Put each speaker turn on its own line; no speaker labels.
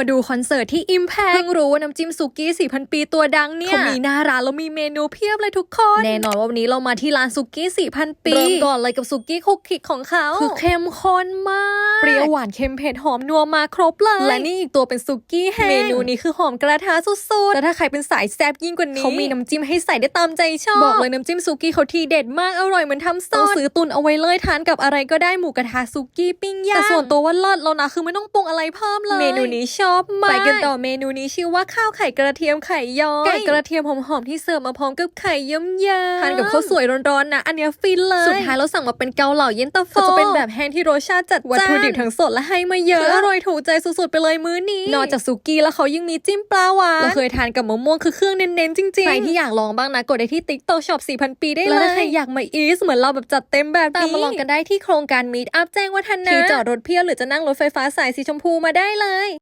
มาดูคอนเสิร์ตที่ Impact เพิ่งรู้ว่าน้ำจิ้มสุกี้4,000 ปีตัวดังเนี่ยเขามีหน้าร้านแล้วมีเมนูเพียบเลยทุกคน แน่นอนว่าวันนี้เรามาที่ร้านสุกี้4,000 ปีเริ่มก่อนเลยกับสุกี้คุกคิกของเขาคือเข้มข้นมาก เปรี้ยวหวานเค็มเผ็ดหอมนัวมาครบเลย และนี่อีกตัวเป็นสุกี้แห้ง เมนูนี้คือหอมกระทะสุดๆ แต่ถ้าใครเป็นสายแซ่บยิ่งกว่านี้ เขามีน้ำจิ้มให้ใส่ได้ตามใจชอบ บอกเลยน้ำจิ้มสุกี้เขาทีเด็ดมากอร่อยเหมือนทำซอสต้องซื้อตุนเอาไว้เลยทานกับอะไรก็ได้หมูกระทะสุกี้ปิ้งย่างแต่ส่วนตัวว่าเลิศแล้วนะคือไม่ต้องปรุงอะไรเพิ่มเลย เมนูนี้ชอบมาก ไปกันต่อเมนูนี้ชื่อว่าข้าวไข่กระเทียมไข่ย้อยไก่กระเทียมหอมๆที่เสิร์ฟมาพร้อมกับไข่เยิ้มๆทานกับข้าวสวยร้อนๆนะ อันเนี้ยฟินเลย สุดท้ายเราสั่งมาเป็นเกาเหลาเย็นตาโฟจะเป็นแบบแห้งที่รสชาติจัดจ้านวัตถุดิบทั้งสดและให้มาเยอะคืออร่อยถูกใจสุดๆไปเลยมื้อนี้ นอกจากสุกี้แล้วเขายังมีจิ้มปลาหวานเราเคยทานกับมะม่วงคือเครื่องเน้นๆจริงๆ ใครที่อยากลองบ้างนะกดได้ที่ TikTok Shop 4,000 ปีได้เลยแล้วถ้าใครอยากมาอีสเหมือนเราแบบจัดเต็มแบบนี้ตามมาลองกันได้ที่โครงการ Meet Up แจ้งวัฒนะที่จอดรถเพียวหรือจะนั่งรถไฟฟ้าสายสีชมพูมาได้เลย